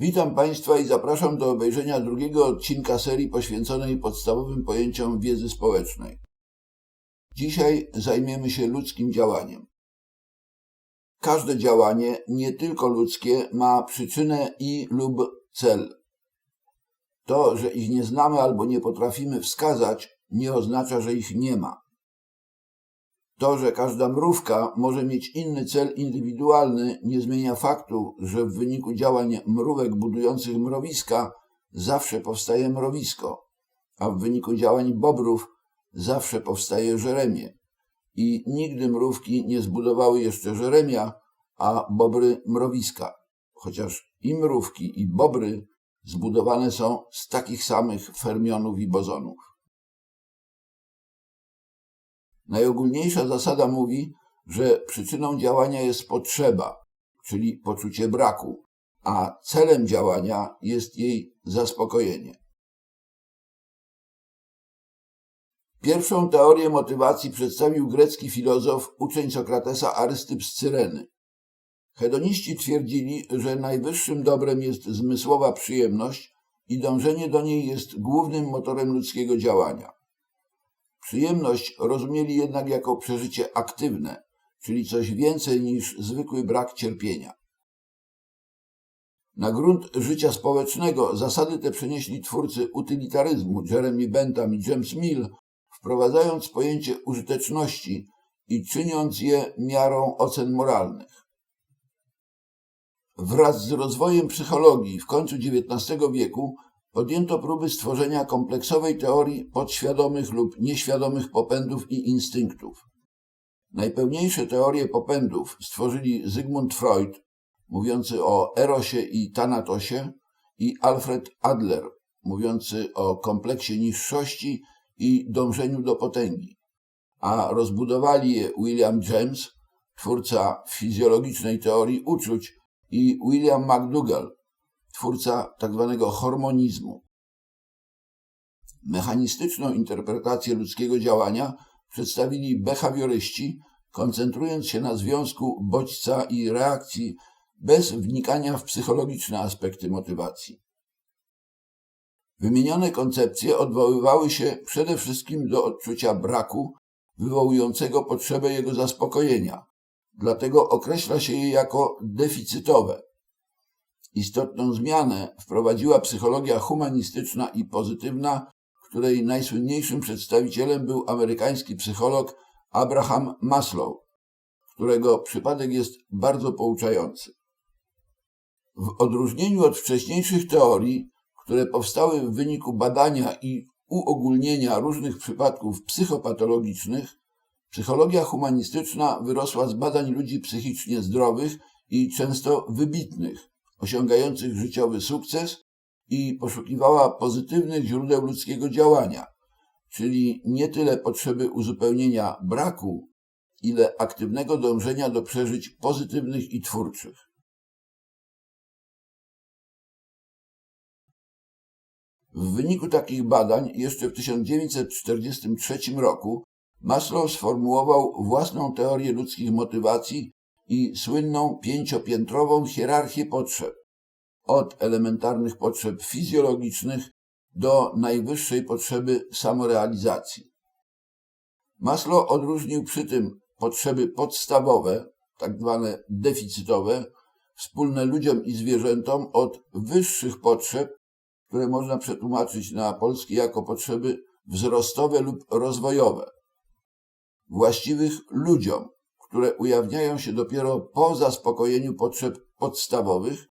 Witam Państwa i zapraszam do obejrzenia drugiego odcinka serii poświęconej podstawowym pojęciom wiedzy społecznej. Dzisiaj zajmiemy się ludzkim działaniem. Każde działanie, nie tylko ludzkie, ma przyczynę i lub cel. To, że ich nie znamy albo nie potrafimy wskazać, nie oznacza, że ich nie ma. To, że każda mrówka może mieć inny cel indywidualny, nie zmienia faktu, że w wyniku działań mrówek budujących mrowiska zawsze powstaje mrowisko, a w wyniku działań bobrów zawsze powstaje żeremie. I nigdy mrówki nie zbudowały jeszcze żeremia, a bobry mrowiska, chociaż i mrówki, i bobry zbudowane są z takich samych fermionów i bozonów. Najogólniejsza zasada mówi, że przyczyną działania jest potrzeba, czyli poczucie braku, a celem działania jest jej zaspokojenie. Pierwszą teorię motywacji przedstawił grecki filozof, uczeń Sokratesa Arystyp z Cyreny. Hedoniści twierdzili, że najwyższym dobrem jest zmysłowa przyjemność i dążenie do niej jest głównym motorem ludzkiego działania. Przyjemność rozumieli jednak jako przeżycie aktywne, czyli coś więcej niż zwykły brak cierpienia. Na grunt życia społecznego zasady te przenieśli twórcy utylitaryzmu Jeremy Bentham i James Mill, wprowadzając pojęcie użyteczności i czyniąc je miarą ocen moralnych. Wraz z rozwojem psychologii w końcu XIX wieku podjęto próby stworzenia kompleksowej teorii podświadomych lub nieświadomych popędów i instynktów. Najpełniejsze teorie popędów stworzyli Zygmunt Freud, mówiący o erosie i tanatosie, i Alfred Adler, mówiący o kompleksie niższości i dążeniu do potęgi, a rozbudowali je William James, twórca fizjologicznej teorii uczuć, i William McDougall, twórca tzw. Tak hormonizmu. Mechanistyczną interpretację ludzkiego działania przedstawili behawioryści, koncentrując się na związku bodźca i reakcji bez wnikania w psychologiczne aspekty motywacji. Wymienione koncepcje odwoływały się przede wszystkim do odczucia braku, wywołującego potrzebę jego zaspokojenia, dlatego określa się je jako deficytowe. Istotną zmianę wprowadziła psychologia humanistyczna i pozytywna, której najsłynniejszym przedstawicielem był amerykański psycholog Abraham Maslow, którego przypadek jest bardzo pouczający. W odróżnieniu od wcześniejszych teorii, które powstały w wyniku badania i uogólnienia różnych przypadków psychopatologicznych, psychologia humanistyczna wyrosła z badań ludzi psychicznie zdrowych i często wybitnych, osiągających życiowy sukces i poszukiwała pozytywnych źródeł ludzkiego działania, czyli nie tyle potrzeby uzupełnienia braku, ile aktywnego dążenia do przeżyć pozytywnych i twórczych. W wyniku takich badań jeszcze w 1943 roku Maslow sformułował własną teorię ludzkich motywacji i słynną pięciopiętrową hierarchię potrzeb, od elementarnych potrzeb fizjologicznych do najwyższej potrzeby samorealizacji. Maslow odróżnił przy tym potrzeby podstawowe, tak zwane deficytowe, wspólne ludziom i zwierzętom od wyższych potrzeb, które można przetłumaczyć na polski jako potrzeby wzrostowe lub rozwojowe, właściwych ludziom, które ujawniają się dopiero po zaspokojeniu potrzeb podstawowych,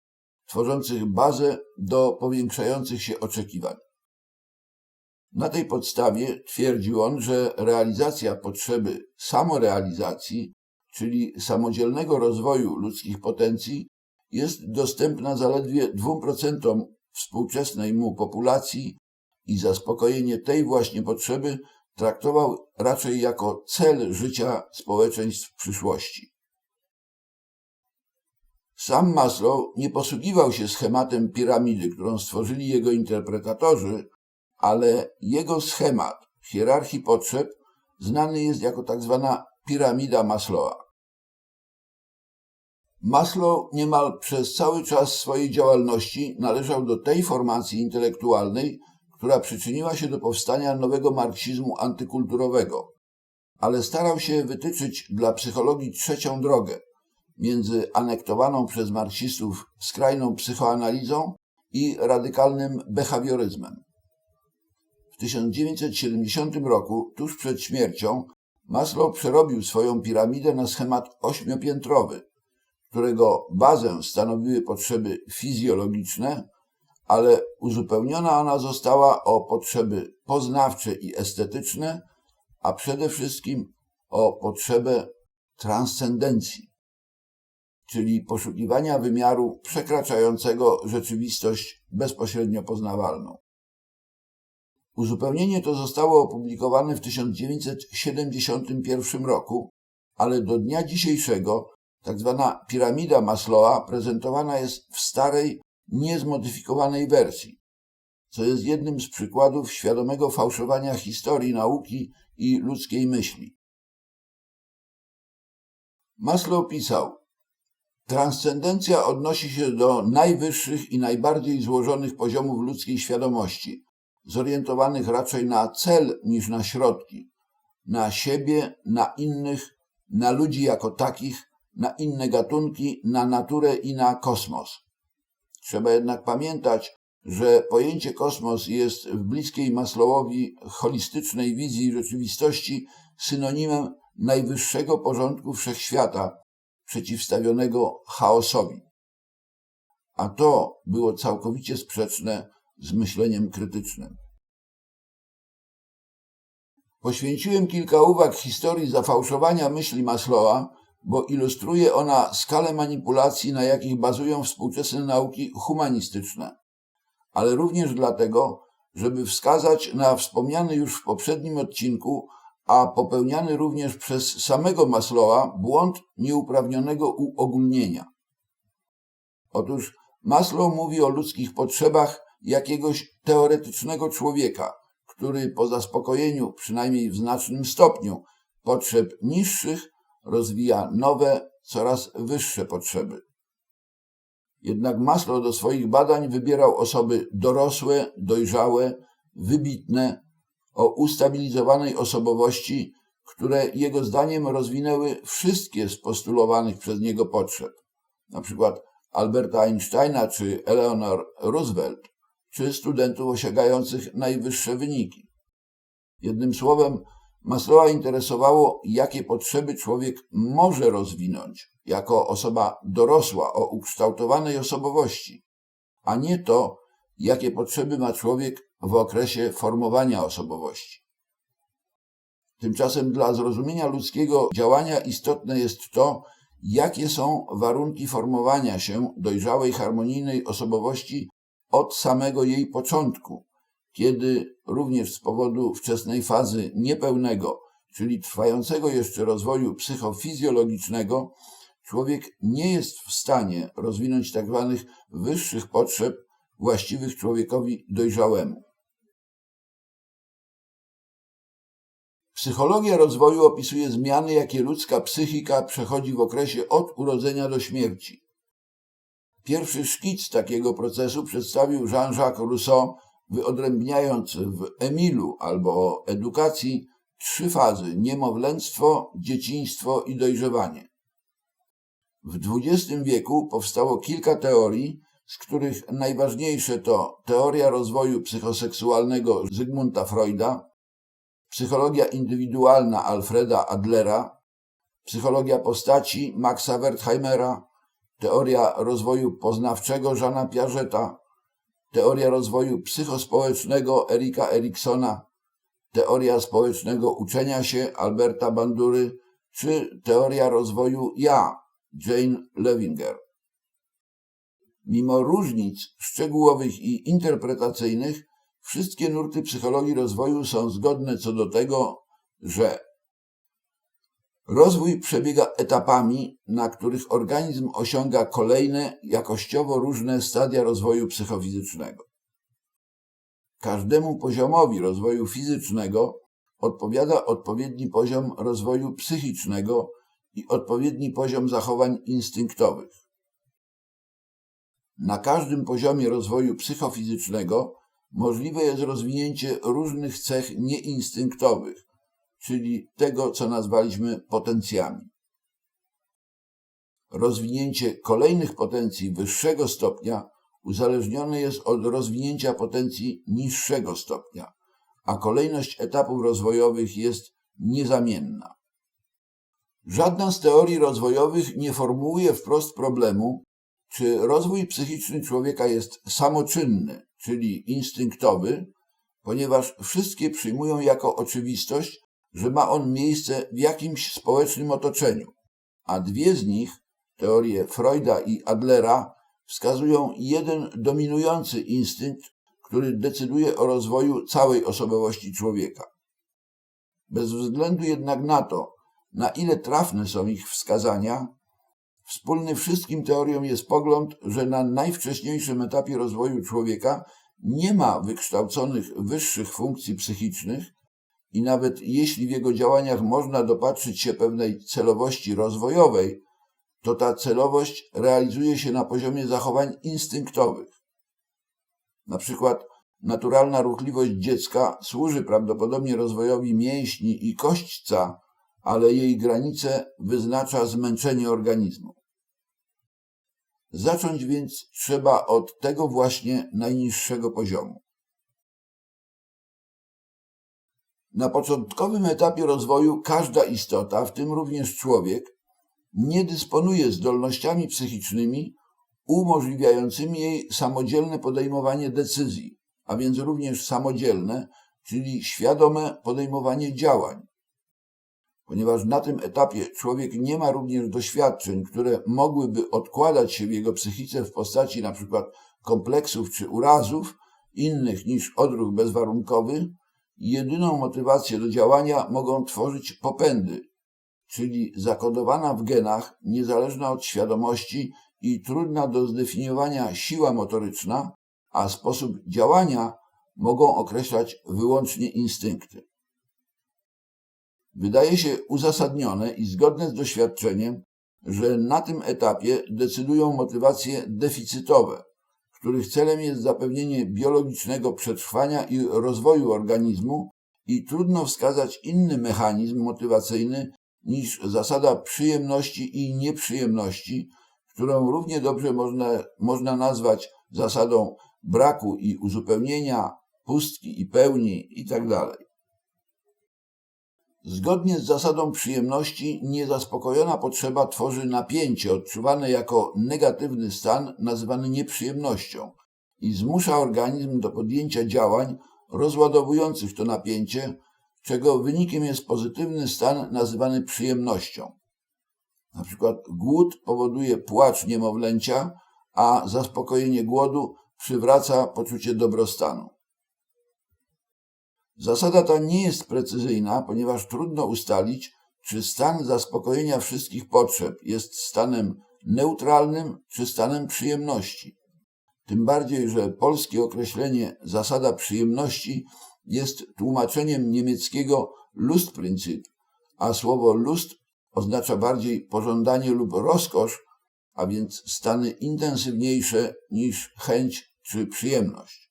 tworzących bazę do powiększających się oczekiwań. Na tej podstawie twierdził on, że realizacja potrzeby samorealizacji, czyli samodzielnego rozwoju ludzkich potencji, jest dostępna zaledwie 2% współczesnej mu populacji i zaspokojenie tej właśnie potrzeby traktował raczej jako cel życia społeczeństw w przyszłości. Sam Maslow nie posługiwał się schematem piramidy, którą stworzyli jego interpretatorzy, ale jego schemat hierarchii potrzeb znany jest jako tak zwana piramida Maslowa. Maslow niemal przez cały czas swojej działalności należał do tej formacji intelektualnej, która przyczyniła się do powstania nowego marksizmu antykulturowego, ale starał się wytyczyć dla psychologii trzecią drogę między anektowaną przez marksistów skrajną psychoanalizą i radykalnym behawioryzmem. W 1970 roku, tuż przed śmiercią, Maslow przerobił swoją piramidę na schemat ośmiopiętrowy, którego bazę stanowiły potrzeby fizjologiczne, ale uzupełniona ona została o potrzeby poznawcze i estetyczne, a przede wszystkim o potrzebę transcendencji, czyli poszukiwania wymiaru przekraczającego rzeczywistość bezpośrednio poznawalną. Uzupełnienie to zostało opublikowane w 1971 roku, ale do dnia dzisiejszego tzw. Tak piramida Maslowa prezentowana jest w starej, niezmodyfikowanej wersji, co jest jednym z przykładów świadomego fałszowania historii nauki i ludzkiej myśli. Maslow pisał: Transcendencja odnosi się do najwyższych i najbardziej złożonych poziomów ludzkiej świadomości, zorientowanych raczej na cel niż na środki, na siebie, na innych, na ludzi jako takich, na inne gatunki, na naturę i na kosmos. Trzeba jednak pamiętać, że pojęcie kosmos jest w bliskiej Maslowowi holistycznej wizji rzeczywistości synonimem najwyższego porządku wszechświata, przeciwstawionego chaosowi. A to było całkowicie sprzeczne z myśleniem krytycznym. Poświęciłem kilka uwag historii zafałszowania myśli Maslowa, bo ilustruje ona skalę manipulacji, na jakich bazują współczesne nauki humanistyczne, ale również dlatego, żeby wskazać na wspomniany już w poprzednim odcinku, a popełniany również przez samego Maslowa błąd nieuprawnionego uogólnienia. Otóż Maslow mówi o ludzkich potrzebach jakiegoś teoretycznego człowieka, który po zaspokojeniu, przynajmniej w znacznym stopniu, potrzeb niższych, rozwija nowe, coraz wyższe potrzeby. Jednak Maslow do swoich badań wybierał osoby dorosłe, dojrzałe, wybitne, o ustabilizowanej osobowości, które jego zdaniem rozwinęły wszystkie z postulowanych przez niego potrzeb, na przykład Alberta Einsteina czy Eleanor Roosevelt, czy studentów osiągających najwyższe wyniki. Jednym słowem, Maslowa interesowało, jakie potrzeby człowiek może rozwinąć jako osoba dorosła o ukształtowanej osobowości, a nie to, jakie potrzeby ma człowiek w okresie formowania osobowości. Tymczasem dla zrozumienia ludzkiego działania istotne jest to, jakie są warunki formowania się dojrzałej, harmonijnej osobowości od samego jej początku, kiedy również z powodu wczesnej fazy niepełnego, czyli trwającego jeszcze rozwoju psychofizjologicznego, człowiek nie jest w stanie rozwinąć tzw. Tak wyższych potrzeb właściwych człowiekowi dojrzałemu. Psychologia rozwoju opisuje zmiany, jakie ludzka psychika przechodzi w okresie od urodzenia do śmierci. Pierwszy szkic takiego procesu przedstawił Jean-Jacques Rousseau, wyodrębniając w Emilu albo edukacji trzy fazy niemowlęctwo, dzieciństwo i dojrzewanie. W XX wieku powstało kilka teorii, z których najważniejsze to teoria rozwoju psychoseksualnego Zygmunta Freuda, psychologia indywidualna Alfreda Adlera, psychologia postaci Maxa Wertheimera, teoria rozwoju poznawczego Żana Piageta, teoria rozwoju psychospołecznego Erika Eriksona, teoria społecznego uczenia się Alberta Bandury czy teoria rozwoju ja Jane Levinger. Mimo różnic szczegółowych i interpretacyjnych, wszystkie nurty psychologii rozwoju są zgodne co do tego, że Rozwój przebiega etapami, na których organizm osiąga kolejne, jakościowo różne stadia rozwoju psychofizycznego. Każdemu poziomowi rozwoju fizycznego odpowiada odpowiedni poziom rozwoju psychicznego i odpowiedni poziom zachowań instynktowych. Na każdym poziomie rozwoju psychofizycznego możliwe jest rozwinięcie różnych cech nieinstynktowych, czyli tego, co nazwaliśmy potencjami. Rozwinięcie kolejnych potencji wyższego stopnia uzależnione jest od rozwinięcia potencji niższego stopnia, a kolejność etapów rozwojowych jest niezamienna. Żadna z teorii rozwojowych nie formułuje wprost problemu, czy rozwój psychiczny człowieka jest samoczynny, czyli instynktowy, ponieważ wszystkie przyjmują jako oczywistość, że ma on miejsce w jakimś społecznym otoczeniu, a dwie z nich, teorie Freuda i Adlera, wskazują jeden dominujący instynkt, który decyduje o rozwoju całej osobowości człowieka. Bez względu jednak na to, na ile trafne są ich wskazania, wspólny wszystkim teoriom jest pogląd, że na najwcześniejszym etapie rozwoju człowieka nie ma wykształconych wyższych funkcji psychicznych i nawet jeśli w jego działaniach można dopatrzyć się pewnej celowości rozwojowej, to ta celowość realizuje się na poziomie zachowań instynktowych. Na przykład naturalna ruchliwość dziecka służy prawdopodobnie rozwojowi mięśni i kośćca, ale jej granice wyznacza zmęczenie organizmu. Zacząć więc trzeba od tego właśnie najniższego poziomu. Na początkowym etapie rozwoju każda istota, w tym również człowiek, nie dysponuje zdolnościami psychicznymi umożliwiającymi jej samodzielne podejmowanie decyzji, a więc również samodzielne, czyli świadome podejmowanie działań. Ponieważ na tym etapie człowiek nie ma również doświadczeń, które mogłyby odkładać się w jego psychice w postaci np. kompleksów czy urazów, innych niż odruch bezwarunkowy, jedyną motywację do działania mogą tworzyć popędy, czyli zakodowana w genach, niezależna od świadomości i trudna do zdefiniowania siła motoryczna, a sposób działania mogą określać wyłącznie instynkty. Wydaje się uzasadnione i zgodne z doświadczeniem, że na tym etapie decydują motywacje deficytowe, których celem jest zapewnienie biologicznego przetrwania i rozwoju organizmu i trudno wskazać inny mechanizm motywacyjny niż zasada przyjemności i nieprzyjemności, którą równie dobrze można, można nazwać zasadą braku i uzupełnienia, pustki i pełni itd. Zgodnie z zasadą przyjemności, niezaspokojona potrzeba tworzy napięcie odczuwane jako negatywny stan nazywany nieprzyjemnością i zmusza organizm do podjęcia działań rozładowujących to napięcie, czego wynikiem jest pozytywny stan nazywany przyjemnością. Na przykład głód powoduje płacz niemowlęcia, a zaspokojenie głodu przywraca poczucie dobrostanu. Zasada ta nie jest precyzyjna, ponieważ trudno ustalić, czy stan zaspokojenia wszystkich potrzeb jest stanem neutralnym czy stanem przyjemności. Tym bardziej, że polskie określenie zasada przyjemności jest tłumaczeniem niemieckiego Lustprinzip, a słowo Lust oznacza bardziej pożądanie lub rozkosz, a więc stany intensywniejsze niż chęć czy przyjemność.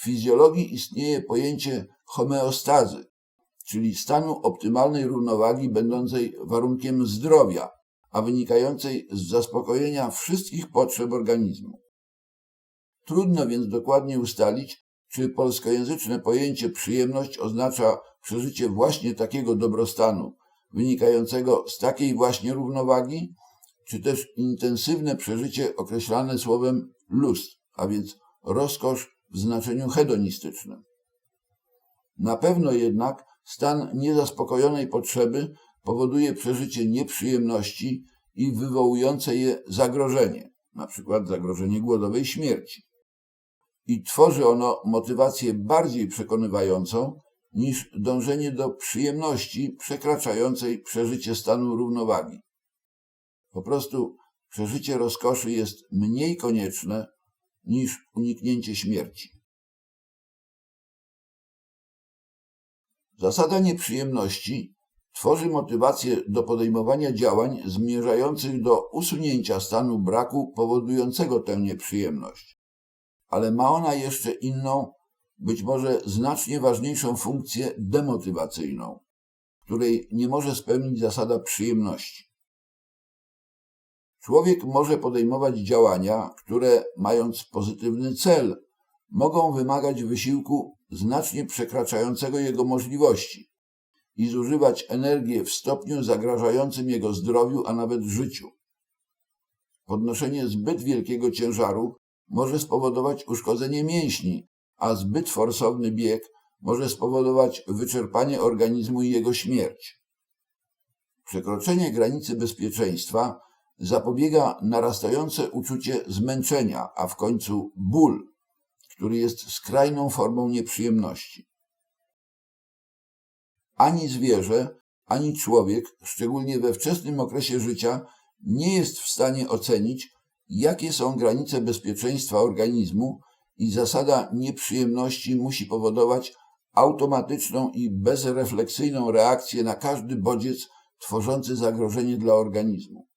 W fizjologii istnieje pojęcie homeostazy, czyli stanu optymalnej równowagi będącej warunkiem zdrowia, a wynikającej z zaspokojenia wszystkich potrzeb organizmu. Trudno więc dokładnie ustalić, czy polskojęzyczne pojęcie przyjemność oznacza przeżycie właśnie takiego dobrostanu, wynikającego z takiej właśnie równowagi, czy też intensywne przeżycie określane słowem lust, a więc rozkosz w znaczeniu hedonistycznym. Na pewno jednak stan niezaspokojonej potrzeby powoduje przeżycie nieprzyjemności i wywołujące je zagrożenie, np. zagrożenie głodowej śmierci. I tworzy ono motywację bardziej przekonywającą niż dążenie do przyjemności przekraczającej przeżycie stanu równowagi. Po prostu przeżycie rozkoszy jest mniej konieczne niż uniknięcie śmierci. Zasada nieprzyjemności tworzy motywację do podejmowania działań zmierzających do usunięcia stanu braku powodującego tę nieprzyjemność. Ale ma ona jeszcze inną, być może znacznie ważniejszą funkcję demotywacyjną, której nie może spełnić zasada przyjemności. Człowiek może podejmować działania, które, mając pozytywny cel, mogą wymagać wysiłku znacznie przekraczającego jego możliwości i zużywać energię w stopniu zagrażającym jego zdrowiu, a nawet życiu. Podnoszenie zbyt wielkiego ciężaru może spowodować uszkodzenie mięśni, a zbyt forsowny bieg może spowodować wyczerpanie organizmu i jego śmierć. Przekroczenie granicy bezpieczeństwa zapobiega narastające uczucie zmęczenia, a w końcu ból, który jest skrajną formą nieprzyjemności. Ani zwierzę, ani człowiek, szczególnie we wczesnym okresie życia, nie jest w stanie ocenić, jakie są granice bezpieczeństwa organizmu i zasada nieprzyjemności musi powodować automatyczną i bezrefleksyjną reakcję na każdy bodziec tworzący zagrożenie dla organizmu.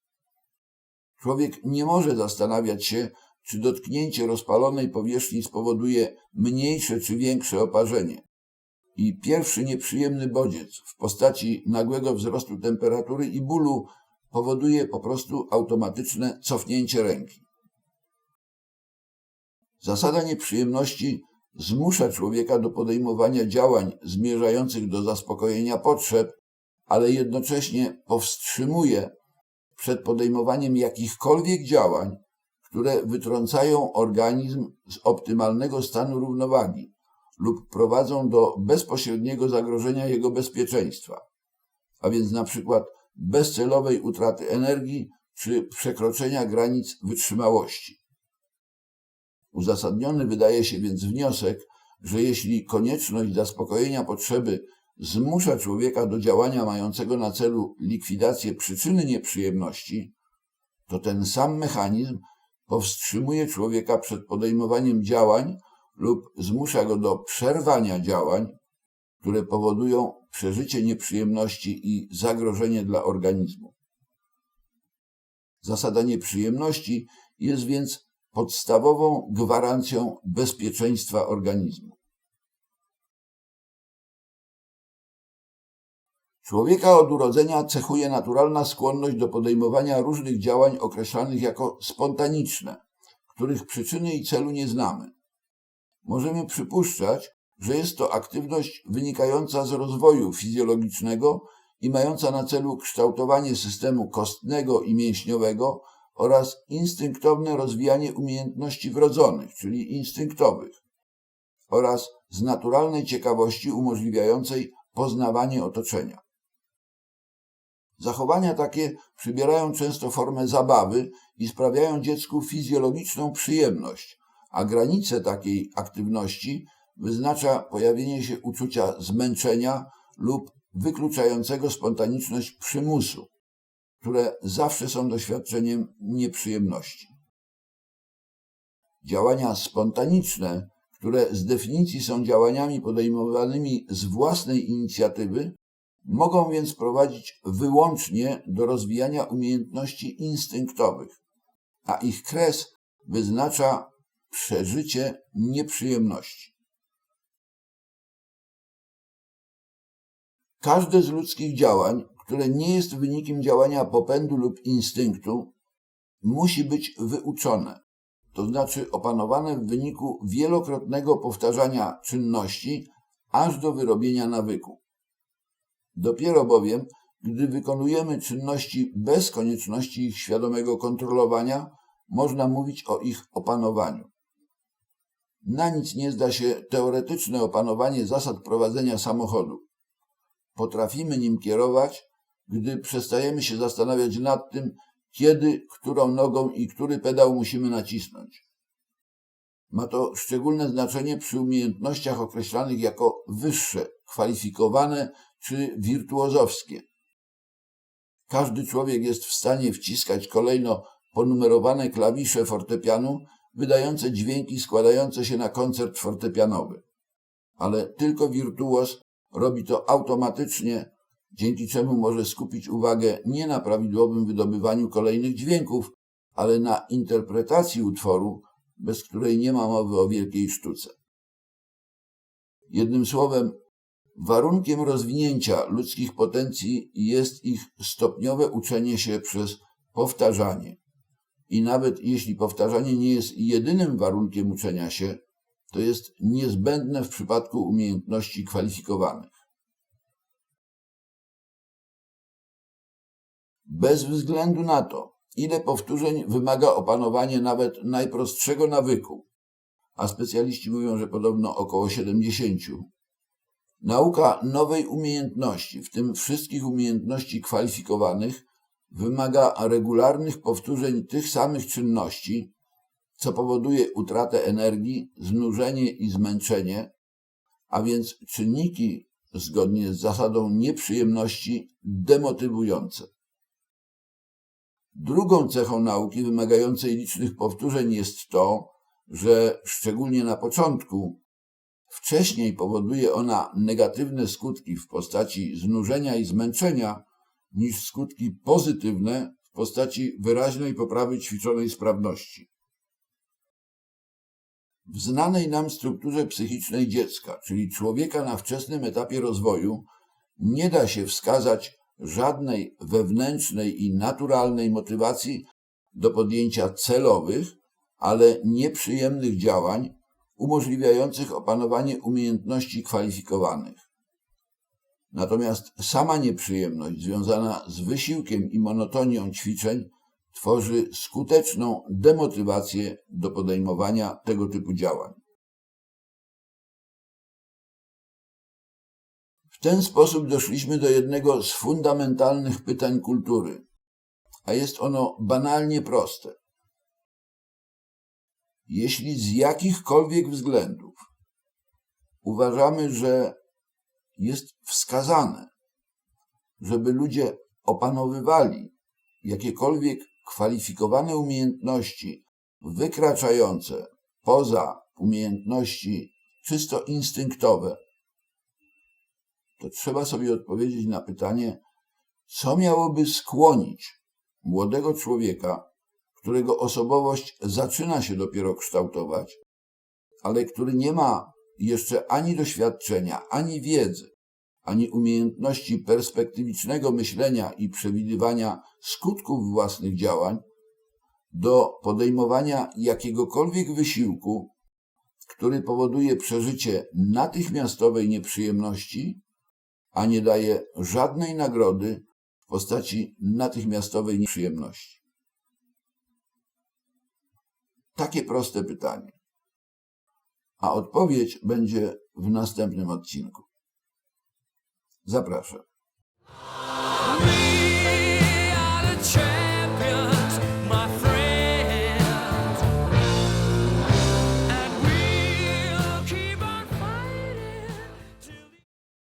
Człowiek nie może zastanawiać się, czy dotknięcie rozpalonej powierzchni spowoduje mniejsze czy większe oparzenie. I pierwszy nieprzyjemny bodziec w postaci nagłego wzrostu temperatury i bólu powoduje po prostu automatyczne cofnięcie ręki. Zasada nieprzyjemności zmusza człowieka do podejmowania działań zmierzających do zaspokojenia potrzeb, ale jednocześnie powstrzymuje przed podejmowaniem jakichkolwiek działań, które wytrącają organizm z optymalnego stanu równowagi lub prowadzą do bezpośredniego zagrożenia jego bezpieczeństwa, a więc na przykład bezcelowej utraty energii czy przekroczenia granic wytrzymałości. Uzasadniony wydaje się więc wniosek, że jeśli konieczność zaspokojenia potrzeby zmusza człowieka do działania mającego na celu likwidację przyczyny nieprzyjemności, to ten sam mechanizm powstrzymuje człowieka przed podejmowaniem działań lub zmusza go do przerwania działań, które powodują przeżycie nieprzyjemności i zagrożenie dla organizmu. Zasada nieprzyjemności jest więc podstawową gwarancją bezpieczeństwa organizmu. Człowieka od urodzenia cechuje naturalna skłonność do podejmowania różnych działań określanych jako spontaniczne, których przyczyny i celu nie znamy. Możemy przypuszczać, że jest to aktywność wynikająca z rozwoju fizjologicznego i mająca na celu kształtowanie systemu kostnego i mięśniowego oraz instynktowne rozwijanie umiejętności wrodzonych, czyli instynktowych, oraz z naturalnej ciekawości umożliwiającej poznawanie otoczenia. Zachowania takie przybierają często formę zabawy i sprawiają dziecku fizjologiczną przyjemność, a granice takiej aktywności wyznacza pojawienie się uczucia zmęczenia lub wykluczającego spontaniczność przymusu, które zawsze są doświadczeniem nieprzyjemności. Działania spontaniczne, które z definicji są działaniami podejmowanymi z własnej inicjatywy, mogą więc prowadzić wyłącznie do rozwijania umiejętności instynktowych, a ich kres wyznacza przeżycie nieprzyjemności. Każde z ludzkich działań, które nie jest wynikiem działania popędu lub instynktu, musi być wyuczone, to znaczy opanowane w wyniku wielokrotnego powtarzania czynności aż do wyrobienia nawyku. Dopiero bowiem, gdy wykonujemy czynności bez konieczności ich świadomego kontrolowania, można mówić o ich opanowaniu. Na nic nie zda się teoretyczne opanowanie zasad prowadzenia samochodu. Potrafimy nim kierować, gdy przestajemy się zastanawiać nad tym, kiedy, którą nogą i który pedał musimy nacisnąć. Ma to szczególne znaczenie przy umiejętnościach określanych jako wyższe, kwalifikowane czy wirtuozowskie. Każdy człowiek jest w stanie wciskać kolejno ponumerowane klawisze fortepianu, wydające dźwięki składające się na koncert fortepianowy. Ale tylko wirtuoz robi to automatycznie, dzięki czemu może skupić uwagę nie na prawidłowym wydobywaniu kolejnych dźwięków, ale na interpretacji utworu, bez której nie ma mowy o wielkiej sztuce. Jednym słowem, warunkiem rozwinięcia ludzkich potencji jest ich stopniowe uczenie się przez powtarzanie. I nawet jeśli powtarzanie nie jest jedynym warunkiem uczenia się, to jest niezbędne w przypadku umiejętności kwalifikowanych. Bez względu na to, ile powtórzeń wymaga opanowanie nawet najprostszego nawyku, a specjaliści mówią, że podobno około 70. Nauka nowej umiejętności, w tym wszystkich umiejętności kwalifikowanych, wymaga regularnych powtórzeń tych samych czynności, co powoduje utratę energii, znużenie i zmęczenie, a więc czynniki, zgodnie z zasadą nieprzyjemności, demotywujące. Drugą cechą nauki wymagającej licznych powtórzeń jest to, że szczególnie na początku wcześniej powoduje ona negatywne skutki w postaci znużenia i zmęczenia, niż skutki pozytywne w postaci wyraźnej poprawy ćwiczonej sprawności. W znanej nam strukturze psychicznej dziecka, czyli człowieka na wczesnym etapie rozwoju, nie da się wskazać żadnej wewnętrznej i naturalnej motywacji do podjęcia celowych, ale nieprzyjemnych działań umożliwiających opanowanie umiejętności kwalifikowanych. Natomiast sama nieprzyjemność związana z wysiłkiem i monotonią ćwiczeń tworzy skuteczną demotywację do podejmowania tego typu działań. W ten sposób doszliśmy do jednego z fundamentalnych pytań kultury, a jest ono banalnie proste. Jeśli z jakichkolwiek względów uważamy, że jest wskazane, żeby ludzie opanowywali jakiekolwiek kwalifikowane umiejętności wykraczające poza umiejętności czysto instynktowe, to trzeba sobie odpowiedzieć na pytanie, co miałoby skłonić młodego człowieka, którego osobowość zaczyna się dopiero kształtować, ale który nie ma jeszcze ani doświadczenia, ani wiedzy, ani umiejętności perspektywicznego myślenia i przewidywania skutków własnych działań, do podejmowania jakiegokolwiek wysiłku, który powoduje przeżycie natychmiastowej nieprzyjemności, a nie daje żadnej nagrody w postaci natychmiastowej nieprzyjemności. Takie proste pytanie. A odpowiedź będzie w następnym odcinku. Zapraszam.